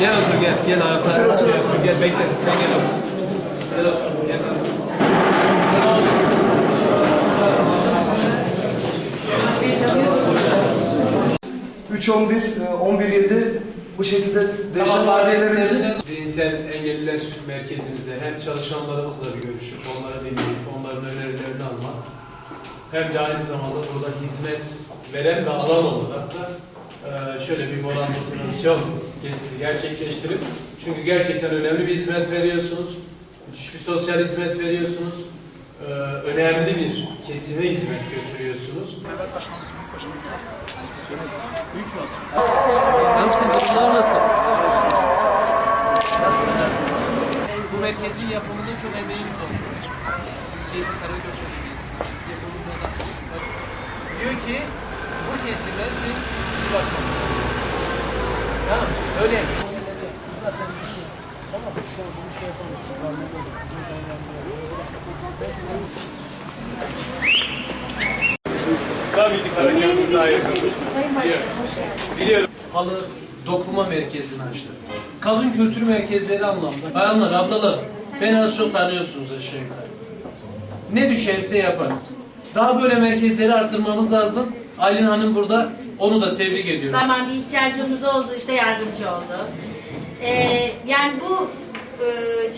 Gel otur gel. Gel ayaklarını. Gel beklesin sen gel otur. Gel otur. Gel otur. Üç on bir, e, on bir yedi bu şekilde değişen ailelerimizi... Zihinsel Engelliler Merkezimizde hem çalışanlarımızla bir görüşüp onlara dinleyip onların önerilerini almak hem de aynı zamanda burada hizmet veren ve alan olarak da şöyle bir moral motivasyon gezisi gerçekleştirip çünkü gerçekten önemli bir hizmet veriyorsunuz. Müthiş bir sosyal hizmet veriyorsunuz. e, Önemli bir kesime hizmet götürüyorsunuz. Nasıl? Durumlar nasıl? Bu merkezin yapımında çok emeğimiz oldu. Keyifli Karagöl Belediyesi'nin yapımında da. Diyor ki bu kesime siz Tamam? Öyle. Tabii ki Karaköy'ümüz daha yakın. Sayın Başkanım hoş geldiniz. Biliyorum. Halı dokuma merkezini açtık. Kadın kültür merkezleri anlamda. Bayanlar, ablalar, beni az çok tanıyorsunuz aşağı yukarı. Ne düşerse yaparız. Daha böyle merkezleri artırmamız lazım. Aylin Hanım burada. Onu da tebrik ediyorum. Zaman bir ihtiyacımız olduysa yardımcı oldu. Ee, yani bu e,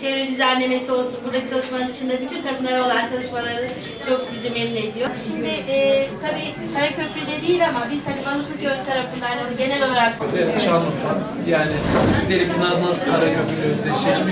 çevre düzenlemesi olsun, buradaki çalışmaların dışında bütün kadınlara olan çalışmaları çok bizi memnun ediyor. Şimdi e, tabii Karaköprü'de değil ama biz hani Balıklıgöl tarafından hani genel olarak Evet, Şanlıurfa. Yani Deli Pınar nasıl Karaköprü'yle özdeşleşmiş?